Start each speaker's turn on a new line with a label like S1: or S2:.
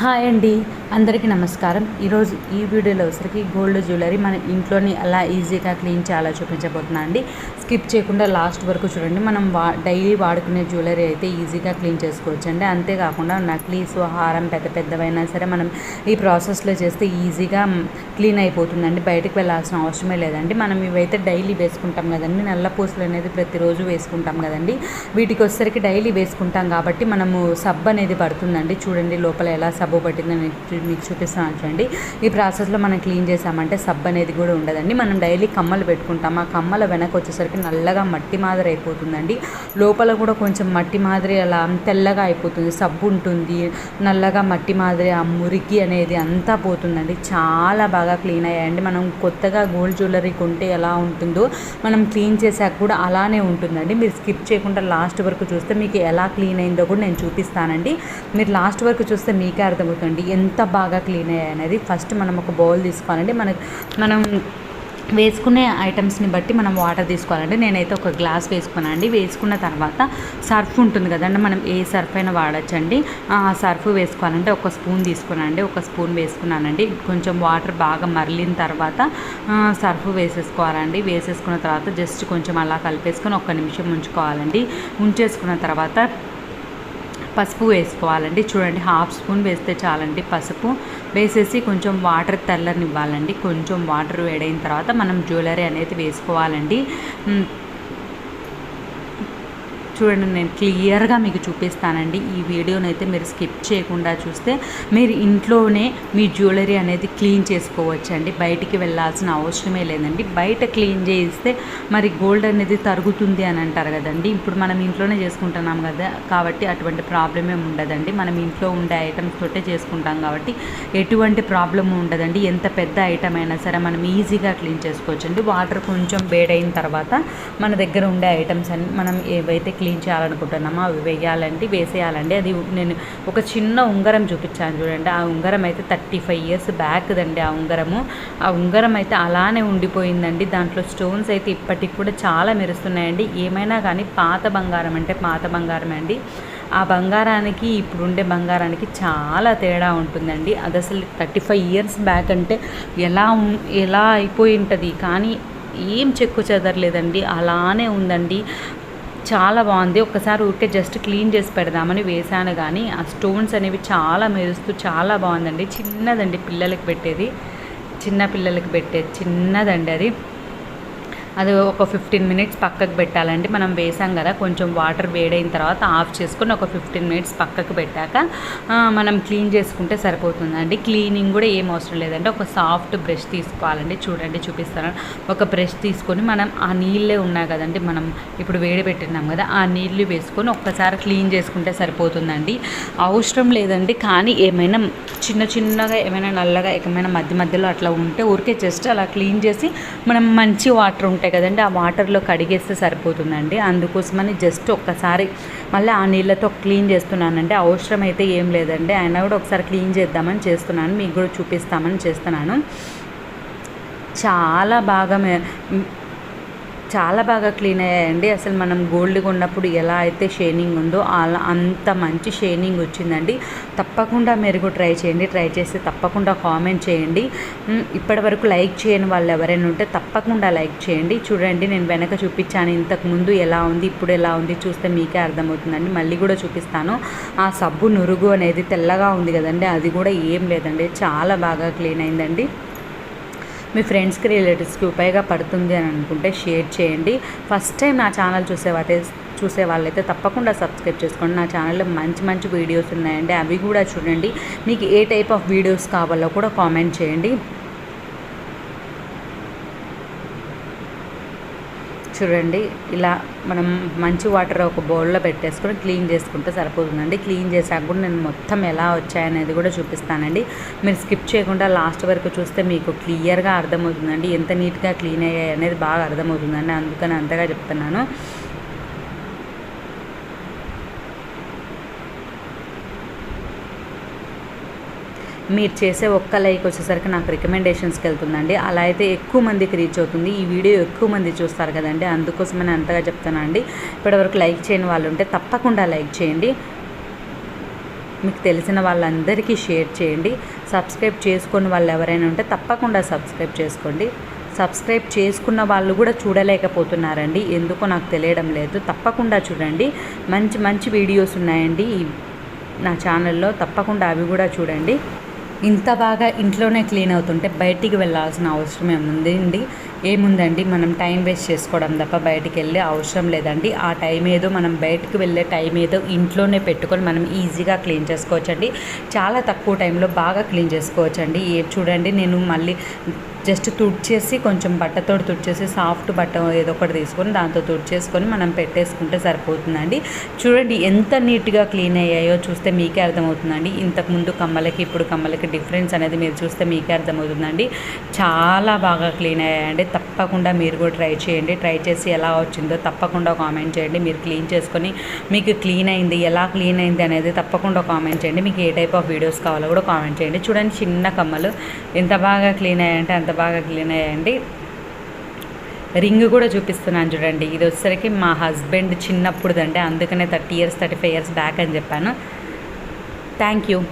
S1: Hi అండి అందరికీ నమస్కారం. ఈరోజు ఈ వీడియోలో వచ్చరికి గోల్డ్ జ్యువెలరీ మన ఇంట్లోని అలా ఈజీగా క్లీన్ చేయాలో చూపించబోతున్నా అండి. స్కిప్ చేయకుండా లాస్ట్ వరకు చూడండి. మనం వా డైలీ వాడుకునే జ్యువెలరీ అయితే ఈజీగా క్లీన్ చేసుకోవచ్చు అండి అంతేకాకుండా నక్లీస్ హారం పెద్ద పెద్దవైనా సరే మనం ఈ ప్రాసెస్లో చేస్తే ఈజీగా క్లీన్ అయిపోతుందండి. బయటకు వెళ్ళాల్సిన అవసరమే లేదండి. మనం ఇవైతే డైలీ వేసుకుంటాం కదండి. నల్ల పూసలు అనేది ప్రతిరోజు వేసుకుంటాం కదండి. వీటికి వచ్చేసరికి డైలీ వేసుకుంటాం కాబట్టి మనము సబ్బు అనేది పడుతుందండి. చూడండి లోపల ఎలా సబ్బు పట్టిందని మీకు చూపిస్తాను చూడండి. ఈ ప్రాసెస్లో మనం క్లీన్ చేసామంటే సబ్బు అనేది కూడా ఉండదండి. మనం డైలీ కమ్మలు పెట్టుకుంటాం. ఆ కమ్మల వెనక వచ్చేసరికి నల్లగా మట్టి మాదిరి అయిపోతుందండి. లోపల కూడా కొంచెం మట్టి మాదిరి అలా తెల్లగా అయిపోతుంది. సబ్బు ఉంటుంది. నల్లగా మట్టి మాదిరి ఆ మురికి అనేది అంతా పోతుందండి. చాలా బాగా క్లీన్ అయ్యాయండి. మనం కొత్తగా గోల్డ్ జ్యువెలరీ కొంటే ఎలా ఉంటుందో మనం క్లీన్ చేశాక కూడా అలానే ఉంటుందండి. మీరు స్కిప్ చేయకుండా లాస్ట్ వరకు చూస్తే మీకు ఎలా క్లీన్ అయిందో కూడా నేను చూపిస్తానండి. మీరు లాస్ట్ వరకు చూస్తే మీకే అర్థమవుతుంది. ఎంత బాగా క్లీన్ అయ్యాయి అనేది ఫస్ట్ మనం ఒక బౌల్ తీసుకోవాలండి. మనకు మనం వేసుకునే ఐటమ్స్ని బట్టి మనం వాటర్ తీసుకోవాలండి. నేనైతే ఒక గ్లాస్ వేసుకున్నానండి వేసుకున్న తర్వాత సర్ఫ్ ఉంటుంది కదండి మనం ఏ సర్ఫ్ అయినా వాడచ్చండి. ఆ సర్ఫ్ వేసుకోవాలంటే ఒక స్పూన్ తీసుకున్నానండి ఒక స్పూన్ వేసుకున్నానండి. కొంచెం వాటర్ బాగా మరలిన తర్వాత సర్ఫ్ వేసేసుకోవాలండి. వేసేసుకున్న తర్వాత జస్ట్ కొంచెం అలా కలిపేసుకొని ఒక్క నిమిషం ఉంచుకోవాలండి. ఉంచేసుకున్న తర్వాత పసుపు వేసుకోవాలండి. చూడండి హాఫ్ స్పూన్ వేస్తే చాలండి పసుపు. వేసేసి కొంచెం వాటర్ తెల్లనివ్వాలండి. కొంచెం వాటర్ వేడైన తర్వాత మనం జ్యువెలరీ అనేది వేసుకోవాలండి. చూడండి నేను క్లియర్గా మీకు చూపిస్తానండి. ఈ వీడియోని అయితే మీరు స్కిప్ చేయకుండా చూస్తే మీరు ఇంట్లోనే మీ జ్యువెలరీ అనేది క్లీన్ చేసుకోవచ్చండి. బయటికి వెళ్ళాల్సిన అవసరమే లేదండి. బయట క్లీన్ చేయిస్తే మరి గోల్డ్ అనేది తరుగుతుంది అని అంటారు కదండి. ఇప్పుడు మనం ఇంట్లోనే చేసుకుంటున్నాం కదా కాబట్టి అటువంటి ప్రాబ్లం ఏమి ఉండదండి. మనం ఇంట్లో ఉండే ఐటమ్స్ తోటే చేసుకుంటాం కాబట్టి ఎటువంటి ప్రాబ్లం ఉండదండి. ఎంత పెద్ద ఐటమ్ అయినా సరే మనం ఈజీగా క్లీన్ చేసుకోవచ్చండి. వాటర్ కొంచెం వేడైన తర్వాత మన దగ్గర ఉండే ఐటమ్స్ అన్ని మనం ఏవైతే క్లీన్ చేయాలనుకుంటున్నామో? అవి వేయాలండి వేసేయాలండి. అది నేను ఒక చిన్న ఉంగరం చూపించాను చూడండి. ఆ ఉంగరం అయితే థర్టీ ఫైవ్ ఇయర్స్ బ్యాక్ దండి ఆ ఉంగరము. ఆ ఉంగరం అయితే అలానే ఉండిపోయిందండి. దాంట్లో స్టోన్స్ అయితే ఇప్పటికి కూడా చాలా మెరుస్తున్నాయండి. ఏమైనా కానీ పాత బంగారం అంటే పాత బంగారమే అండి. ఆ బంగారానికి ఇప్పుడు ఉండే బంగారానికి చాలా తేడా ఉంటుందండి. అది అసలు థర్టీ ఫైవ్ ఇయర్స్ బ్యాక్ అంటే ఎలా ఉం- ఎలా అయిపోయి ఉంటుంది? కానీ ఏం చెక్కు చెదరలేదండి. అలానే ఉందండి. చాలా బాగుంది. ఒక్కసారి ఊరికే జస్ట్ క్లీన్ చేసి పెడదామని వేసాను కానీ ఆ స్టోన్స్ అనేవి చాలా మెరుస్తూ చాలా బాగుందండి. చిన్నదండి పిల్లలకి పెట్టేది. చిన్న పిల్లలకి పెట్టేది చిన్నదండి అది. అది ఒక ఫిఫ్టీన్ మినిట్స్ పక్కకు పెట్టాలండి. మనం వేసాం కదా కొంచెం వాటర్ వేడైన తర్వాత ఆఫ్ చేసుకొని ఒక ఫిఫ్టీన్ మినిట్స్ పక్కకు పెట్టాక మనం క్లీన్ చేసుకుంటే సరిపోతుందండి. క్లీనింగ్ కూడా ఏం అవసరం లేదంటే ఒక సాఫ్ట్ బ్రష్ తీసుకోవాలండి. చూడండి చూపిస్తాను. ఒక బ్రష్ తీసుకొని మనం ఆ నీళ్ళే ఉన్నాయి కదండి మనం ఇప్పుడు వేడి పెట్టినాం కదా ఆ నీళ్ళు వేసుకొని ఒక్కసారి క్లీన్ చేసుకుంటే సరిపోతుందండి. అవసరం లేదండి కానీ ఏమైనా చిన్న చిన్నగా ఏమైనా నల్లగా ఏమైనా మధ్య మధ్యలో అట్లా ఉంటే ఊరికే జస్ట్ అలా క్లీన్ చేసి మనం మంచి వాటర్ ఉంటాయి కదండి ఆ వాటర్లో కడిగేస్తే సరిపోతుందండి. అందుకోసమని జస్ట్ ఒక్కసారి మళ్ళీ ఆ నీళ్ళతో క్లీన్ చేస్తున్నానండి. అవసరం అయితే ఏం లేదండి. అయినా కూడా ఒకసారి క్లీన్ చేద్దామని చేస్తున్నాను. మీకు కూడా చూపిస్తామని చేస్తున్నాను. చాలా బాగా మే చాలా బాగా క్లీన్ అయ్యాయండి. అసలు మనం గోల్డ్ కొన్నప్పుడు ఎలా అయితే షైనింగ్ ఉందో అలా అంత మంచి షైనింగ్ వచ్చిందండి. తప్పకుండా మీరు కూడా ట్రై చేయండి. ట్రై చేస్తే తప్పకుండా కామెంట్ చేయండి. ఇప్పటి వరకు లైక్ చేయని వాళ్ళు ఎవరైనా ఉంటే తప్పకుండా లైక్ చేయండి. చూడండి నేను వెనక చూపించాను. ఇంతకు ముందు ఎలా ఉంది ఇప్పుడు ఎలా ఉంది చూస్తే మీకే అర్థమవుతుందండి. మళ్ళీ కూడా చూపిస్తాను. ఆ సబ్బు నురుగు అనేది తెల్లగా ఉంది కదండి. అది కూడా ఏం లేదండి. చాలా బాగా క్లీన్ అయిందండి. మీ ఫ్రెండ్స్కి రిలేటివ్స్కి ఉపయోగపడుతుంది అని అనుకుంటే షేర్ చేయండి. ఫస్ట్ టైం నా ఛానల్ చూసేవాళ్ళైతే చూసే వాళ్ళైతే తప్పకుండా సబ్స్క్రైబ్ చేసుకోండి. నా ఛానల్లో మంచి మంచి వీడియోస్ ఉన్నాయండి. అవి కూడా చూడండి. మీకు ఏ టైప్ ఆఫ్ వీడియోస్ కావాలో కూడా కామెంట్ చేయండి. చూడండి ఇలా మనం మంచి వాటర్ ఒక బౌల్లో పెట్టేసుకొని క్లీన్ చేసుకుంటే సరిపోతుందండి. క్లీన్ చేశాక కూడా నేను మొత్తం ఎలా వచ్చాయనేది కూడా చూపిస్తానండి. మీరు స్కిప్ చేయకుండా లాస్ట్ వరకు చూస్తే మీకు క్లియర్గా అర్థమవుతుందండి. ఎంత నీట్గా క్లీన్ అయ్యాయి అనేది బాగా అర్థమవుతుందండి. అందుకని అంతగా చెప్తున్నాను. మీరు చేసే ఒక్క లైక్ వచ్చేసరికి నాకు రికమెండేషన్స్కి వెళ్తుందండి. అలా అయితే ఎక్కువ మందికి రీచ్ అవుతుంది. ఈ వీడియో ఎక్కువ మంది చూస్తారు కదండి. అందుకోసమని అంతగా చెప్తానండి ఇప్పటివరకు లైక్ చేయని వాళ్ళు ఉంటే తప్పకుండా లైక్ చేయండి. మీకు తెలిసిన వాళ్ళందరికీ షేర్ చేయండి. సబ్స్క్రైబ్ చేసుకుని వాళ్ళు ఎవరైనా ఉంటే తప్పకుండా సబ్స్క్రైబ్ చేసుకోండి. సబ్స్క్రైబ్ చేసుకున్న వాళ్ళు కూడా చూడలేకపోతున్నారండి. ఎందుకో నాకు తెలియడం లేదు. తప్పకుండా చూడండి. మంచి మంచి వీడియోస్ ఉన్నాయండి. ఈ నా ఛానల్లో తప్పకుండా అవి కూడా చూడండి. ఇంత బాగా ఇంట్లోనే క్లీన్ అవుతుంటే బయటికి వెళ్ళాల్సిన అవసరం ఏముందండి ఏముందండి? మనం టైం వేస్ట్ చేసుకోవడం తప్ప బయటికి వెళ్ళే అవసరం లేదండి. ఆ టైం ఏదో మనం బయటకు వెళ్ళే టైం ఏదో ఇంట్లోనే పెట్టుకొని మనం ఈజీగా క్లీన్ చేసుకోవచ్చండి. చాలా తక్కువ టైంలో బాగా క్లీన్ చేసుకోవచ్చండి. ఏ చూడండి నేను మళ్ళీ జస్ట్ తుడిచేసి కొంచెం బట్టతో తుడిచేసి సాఫ్ట్ బట్ట ఏదో ఒకటి తీసుకొని దాంతో తుడిచేసుకొని మనం పెట్టేసుకుంటే సరిపోతుందండి. చూడండి ఎంత నీట్గా క్లీన్ అయ్యాయో చూస్తే మీకే అర్థమవుతుందండి. ఇంతకుముందు కమ్మలకి ఇప్పుడు కమ్మలకి డిఫరెన్స్ అనేది మీరు చూస్తే మీకే అర్థమవుతుందండి. చాలా బాగా క్లీన్ అయ్యాయండి. తప్పకుండా మీరు కూడా ట్రై చేయండి. ట్రై చేసి ఎలా వచ్చిందో తప్పకుండా కామెంట్ చేయండి. మీరు క్లీన్ చేసుకొని మీకు క్లీన్ అయింది ఎలా క్లీన్ అయింది అనేది తప్పకుండా కామెంట్ చేయండి. మీకు ఏ టైప్ ఆఫ్ వీడియోస్ కావాలో కూడా కామెంట్ చేయండి. చూడండి చిన్న కమ్మలు ఎంత బాగా క్లీన్ అయ్యాయంటే అంత బాగా క్లీన్ అయ్యాయండి. రింగ్ కూడా చూపిస్తున్నాను చూడండి. ఇది వచ్చేసరికి మా హస్బెండ్ చిన్నప్పుడుదండి. అందుకనే thirty years thirty five years back అని చెప్పాను. Thank you.